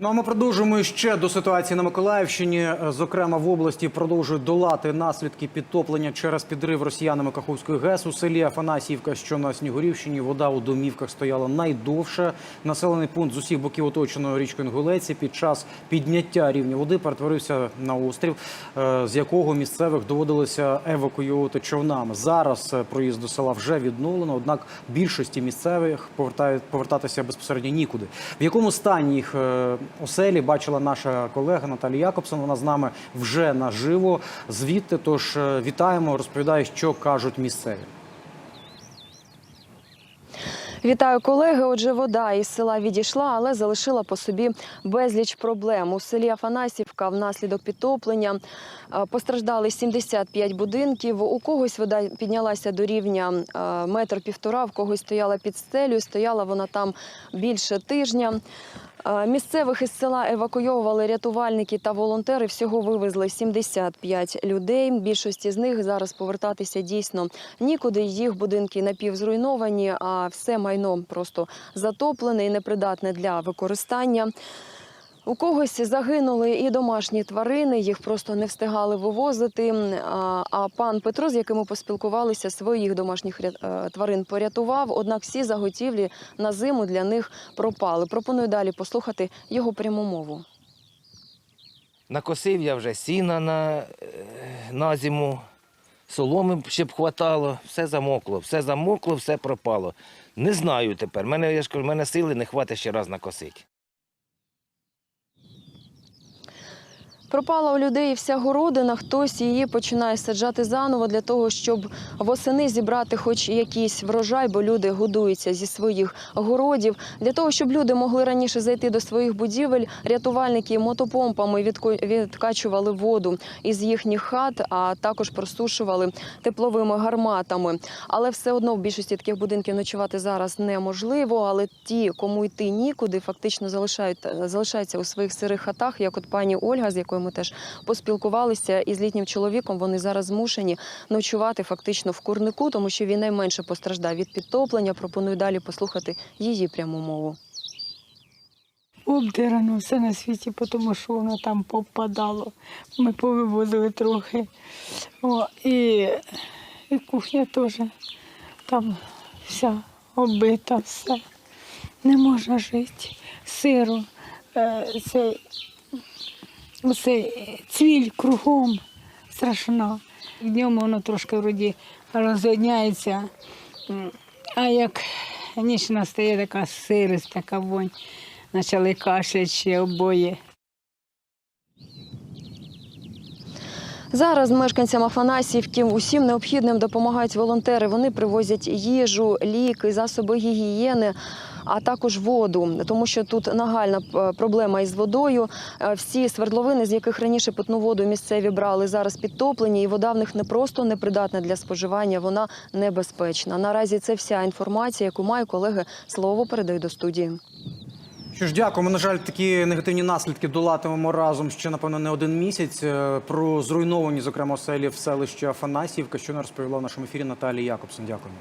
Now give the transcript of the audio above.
Ну а ми продовжуємо ще до ситуації на Миколаївщині. Зокрема, в області продовжують долати наслідки підтоплення через підрив росіянами Каховської ГЕС у селі Афанасіївка, що на Снігурівщині. Вода у домівках стояла найдовше. Населений пункт з усіх боків оточеного річкою Інгулеці під час підняття рівня води перетворився на острів, е, з якого місцевих доводилося евакуювати човнами. Зараз е, проїзд до села вже відновлено, однак більшості місцевих повертають повертатися безпосередньо нікуди. В якому стані їх е, оселі бачила наша колега Наталія Якобсон. Вона з нами вже наживо звідти. Тож е, вітаємо, розповідає, що кажуть місцеві. Вітаю колеги. Отже, вода із села відійшла, але залишила по собі безліч проблем. У селі Афанасівка внаслідок підтоплення е, постраждали 75 будинків. У когось вода піднялася до рівня е, метр півтора, в когось стояла під стелю. Стояла вона там більше тижня. Місцевих із села евакуйовували рятувальники та волонтери. Всього вивезли 75 людей. Більшості з них зараз повертатися дійсно нікуди. Їх будинки напівзруйновані, а все майно просто затоплене і непридатне для використання. У когось загинули і домашні тварини, їх просто не встигали вивозити. А- пан Петро, з яким ми поспілкувалися, своїх домашніх е, тварин порятував. Однак всі заготівлі на зиму для них пропали. Пропоную далі послухати його пряму мову. Накосив я вже сіна на, е, на зиму, соломи ще б хватало, все замокло, все замокло, все пропало. Не знаю тепер. Мене, я ж кажу, мене сили не хватить ще раз накосити. Пропала у людей вся городина, хтось її починає саджати заново для того, щоб восени зібрати хоч якийсь врожай, бо люди годуються зі своїх городів. Для того, щоб люди могли раніше зайти до своїх будівель, рятувальники мотопомпами відкачували воду із їхніх хат, а також просушували тепловими гарматами. Але все одно в більшості таких будинків ночувати зараз неможливо. Але ті, кому йти нікуди, фактично залишають залишаються у своїх сирих хатах, як от пані Ольга, з якою ми теж поспілкувалися із літнім чоловіком. Вони зараз змушені ночувати фактично в курнику, тому що він найменше постраждав від підтоплення. Пропоную далі послухати її пряму мову. обдирано все на світі, тому що воно там попадало. Ми повивозили трохи. О, і, і кухня теж там вся оббита, все. Не можна жити. Сиро, е, цей, оцей цвіль кругом страшна. Днем воно трошки вроді розвидняється, а як ніч настає така сирость, така вонь. Почали кашляти ще обоє. Зараз мешканцям Афанасівки усім необхідним допомагають волонтери. Вони привозять їжу, ліки, засоби гігієни. А також воду, тому що тут нагальна е, проблема із водою. Е, Всі свердловини, з яких раніше питну воду місцеві брали, зараз підтоплені, і вода в них не просто непридатна для споживання, вона небезпечна. Наразі це вся інформація, яку маю колеги. Слово передаю до студії. Що ж, дякуємо. На жаль, такі негативні наслідки долатимемо разом ще напевно не один місяць. Е, Про зруйновані, зокрема, оселі в селищі Афанасіївка, що не розповіла в нашому ефірі Наталія Якобсон. Дякуємо.